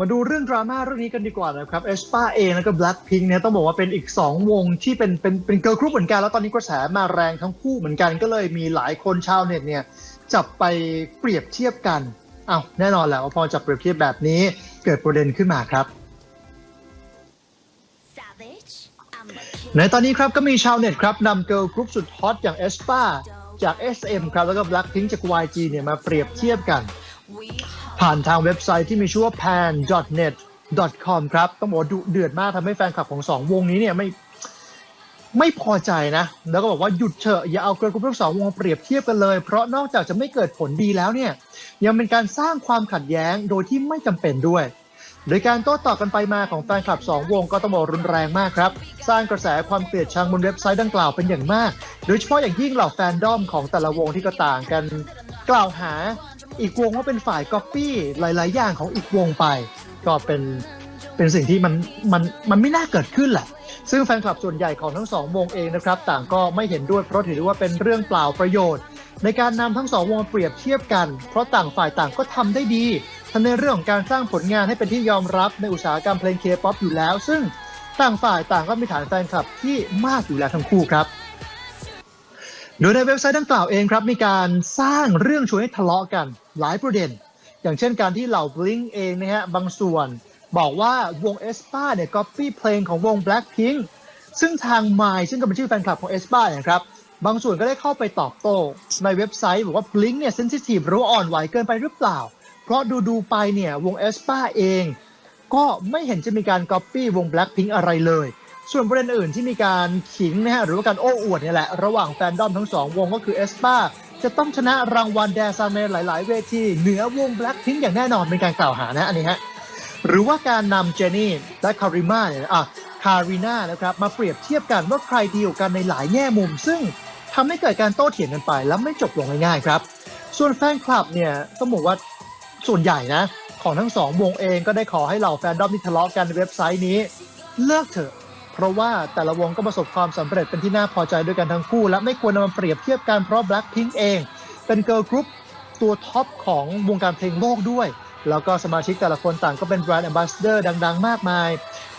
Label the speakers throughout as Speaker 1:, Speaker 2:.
Speaker 1: มาดูเรื่องดราม่าเรื่องนี้กันดีกว่านะครับเอสปาเองแล้วก็ Blackpink เนี่ยต้องบอกว่าเป็นอีก 2 วงที่เป็นเป็นเป็นเกิร์ลกรุ๊ปเหมือนกัน แล้วตอนนี้กระแสมาแรงทั้งคู่เหมือนกันก็เลยมีหลายคนชาวเน็ตเนี่ยจับไปเปรียบเทียบกันอ้าวแน่นอนแหละว่าพอจับเปรียบเทียบแบบนี้เกิดประเด็นขึ้นมาครับ
Speaker 2: Savage. I'm a
Speaker 1: ในตอนนี้ครับก็มีชาวเน็ตครับนำเกิร์ลกรุ๊ปสุดฮอตอย่าง e s p a จาก SM ครับแล้วก็ Blackpink จาก YG เนี่ยมาเปรียบเทียบกัน
Speaker 2: we
Speaker 1: ผ่านทางเว็บไซต์ที่มีชื่อว่า pan.net.com ครับต้องบอกดุเดือดมากทำให้แฟนคลับของสองวงนี้เนี่ยไม่ไม่พอใจนะ แล้วก็บอกว่าหยุดเถอะอย่าเอาเกิร์ลกรุ๊ปทั้งสองวงเปรียบเทียบกันเลย เพราะนอกจากจะไม่เกิดผลดีแล้วเนี่ยยังเป็นการสร้างความขัดแย้งโดยที่ไม่จำเป็นด้วย โดยการโต้ตอบกันไปมาของแฟนคลับ 2 วงก็ต้องบอกรุนแรงมากครับ สร้างกระแสความเกลียดชังบนเว็บไซต์ดังกล่าวเป็นอย่างมาก โดยเฉพาะอย่างยิ่งเหล่าแฟนดอมของแต่ละวงที่ก็ต่างกัน กล่าวหา อีกวงว่าเป็นฝ่ายก๊อปปี้หลาย ๆ อย่างของอีกวงไป ก็เป็นเป็นสิ่งที่มันมันมันไม่น่าเกิดขึ้นแหละ ซึ่งแฟนคลับส่วนใหญ่ของทั้งสองวงเองนะครับ ต่างก็ไม่เห็นด้วยเพราะถือว่าเป็นเรื่องเปล่าประโยชน์ ในการนำทั้งสองวงเปรียบเทียบกัน เพราะต่างฝ่ายต่างก็ทำได้ดีทั้งในเรื่องของการสร้างผลงานให้เป็นที่ยอมรับในอุตสาหกรรมเพลงเคป๊อปอยู่แล้ว ซึ่งต่างฝ่ายต่างก็มีฐานแฟนคลับที่มากอยู่แล้วทั้งคู่ครับโดยในเว็บไซต์ดังกล่าวเองครับมีการสร้างเรื่องชวนให้ทะเลาะกัน หลายประเด็น อย่างเช่นการที่เหล่า Blink เองนะฮะบางส่วนบอกว่าวง e s p a เนี่ยก๊อปปี้เพลงของวง Blackpink ซึ่งทาง My ซึ่งก็เป็นชื่อแฟนคลับของ e s p a เนี่ยครับบางส่วนก็ได้เข้าไปตอบโต้ในเว็บไซต์ บอกว่า Blink เนี่ยเซนซิทีฟหรือว่าอ่อนไหวเกินไปหรือเปล่า เพราะดูดูไปเนี่ยวง e s p a เอง ก็ไม่เห็นจะมีการก๊อปปี้วง Blackpink อะไรเลย ส่วนประเด็นอื่นที่มีการขิงนะฮะหรือว่าการโอ้อวดเนี่ยแหละ ระหว่างแฟนดอมทั้งสองวงก็คือเอสปา จะต้องชนะรางวัลแดซันในหลาย ๆ เวทีเหนือวง Blackpink อย่างแน่นอนเป็นการกล่าวหานะอันนี้ฮะหรือว่าการนำเจนี่และคาริมาเนี่ยอะคาริน่านะครับมาเปรียบเทียบกันว่าใครดีกว่ากันในหลายแง่มุม ซึ่งทำให้เกิดการโต้เถียงกันไป แล้วไม่จบลงง่ายๆครับ ส่วนแฟนคลับเนี่ยต้องบอกว่าส่วนใหญ่นะของทั้งสองวงเองก็ได้ขอให้เหล่าแฟนดอมที่ทะเลาะกันในเว็บไซต์นี้ เลิกเถอะ เพราะว่าแต่ละวงก็ประสบความสำเร็จเป็นที่น่าพอใจด้วยกันทั้งคู่ และไม่ควรนำมาเปรียบเทียบกันเพราะ Blackpink เอง เป็นเกิร์ลกรุ๊ปตัวท็อปของวงการเพลงโลกด้วย แล้วก็สมาชิกแต่ละคนต่างก็เป็นแบรนด์แอมบาสเดอร์ดัง ๆ มากมาย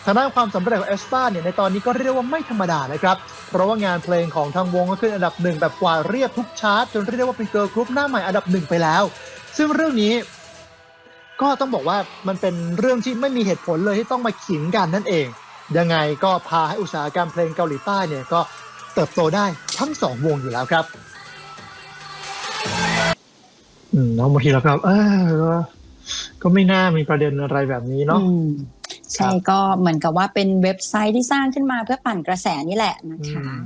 Speaker 1: ทางด้านความสำเร็จของเอสปาเนี่ยในตอนนี้ก็เรียกว่าไม่ธรรมดานะครับ เพราะว่างานเพลงของทางวงก็ขึ้นอันดับหนึ่งแบบกว่าเรียบทุกชาร์ตจนเรียกได้ว่าเป็นเกิร์ลกรุ๊ปหน้าใหม่อันดับหนึ่งไปแล้ว ซึ่งเรื่องนี้ก็ต้องบอกว่ามันเป็นเรื่องที่ไม่มีเหตุผลเลยที่ต้องมาขิงกันนั่นเอง ยังไงก็พาให้อุตสาหกรรมเพลงเกาหลีใต้เนี่ยก็เติบโตได้ทั้งสองวงอยู่แล้วครับอืมเน้องบางทีเราก็เออก็ก็ไม่น่ามีประเด็นอะไรแบบนี้เนาะ
Speaker 3: อืมใช่ก็เหมือนกับว่าเป็นเว็บไซต์ที่สร้างขึ้นมาเพื่อปั่นกระแสนี่แหละนะคะ
Speaker 1: อืม